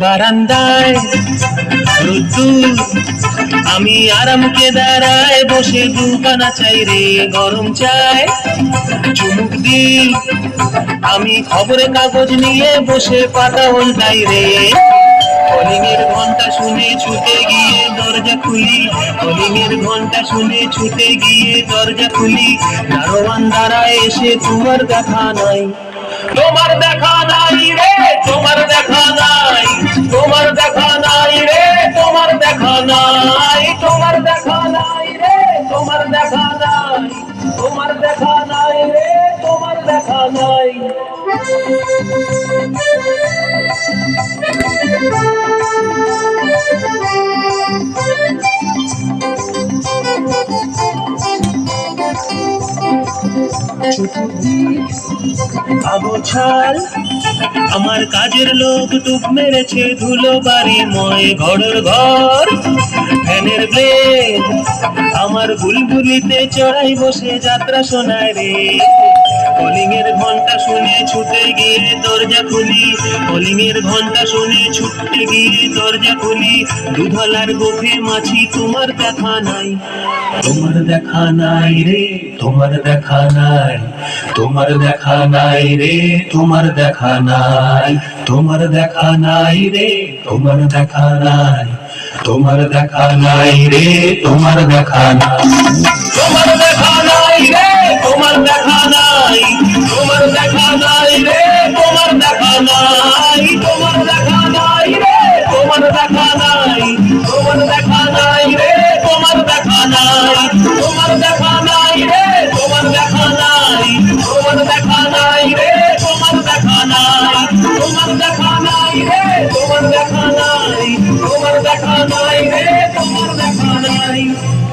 বারান্দায় রোদ্দুর আমি আরামকে দাঁড়ায় বসে দুকানা চাই রে, গরম চাই। চুমুক দি আমি খবরের কাগজ নিয়ে বসে পাতা উল্টাই রে। কলিং ঘণ্টা শুনে ছুটে গিয়ে খুলি। কলিং ঘণ্টা শুনে ছুটে গিয়ে দরজা খুলি। দারোয়ান দাঁড়ায় এসে তোমার দেখা নাই। তোমার দেখা নাই রে, তোমার দেখা নাই। তোমার দেখা নাই রে, তোমার দেখা নাই। তোমার দেখা নাই রে, তোমার দেখা নাই। তোমার দেখা নাই রে, তোমার দেখা নাই। আমার কাজের লোক টুক মেরেছে ধুলো বাড়ি ময় ঘরের ঘর। ফ্যানের আমার বুলবুলিতে চড়াই বসে যাত্রা শোনায় রে। কলিং ঘণ্টা শুনে ছুটে গিয়ে দরজা খুলি। কলিং এর ঘণ্টা শুনে ছুটে গিয়ে দরজা খুলি। দুধলার গোফে মাছি, তোমার দেখা নাই। তোমার দেখা নাই রে, তোমার দেখা নাই। তোমার দেখা নাই রে, তোমার দেখা নাই। তোমার দেখা নাই রে, তোমার দেখা নাই। তোমার দেখা নাই রে, তোমার দেখা নাই। দেখা নাই তোমার দেখা নাই রে তোমার দেখা নাই তোমার দেখা নাই রে তোমার দেখা নাই তোমার দেখা নাই রে তোমার দেখা নাই তোমার দেখা নাই রে তোমার দেখা নাই তোমার দেখা নাই রে তোমার দেখা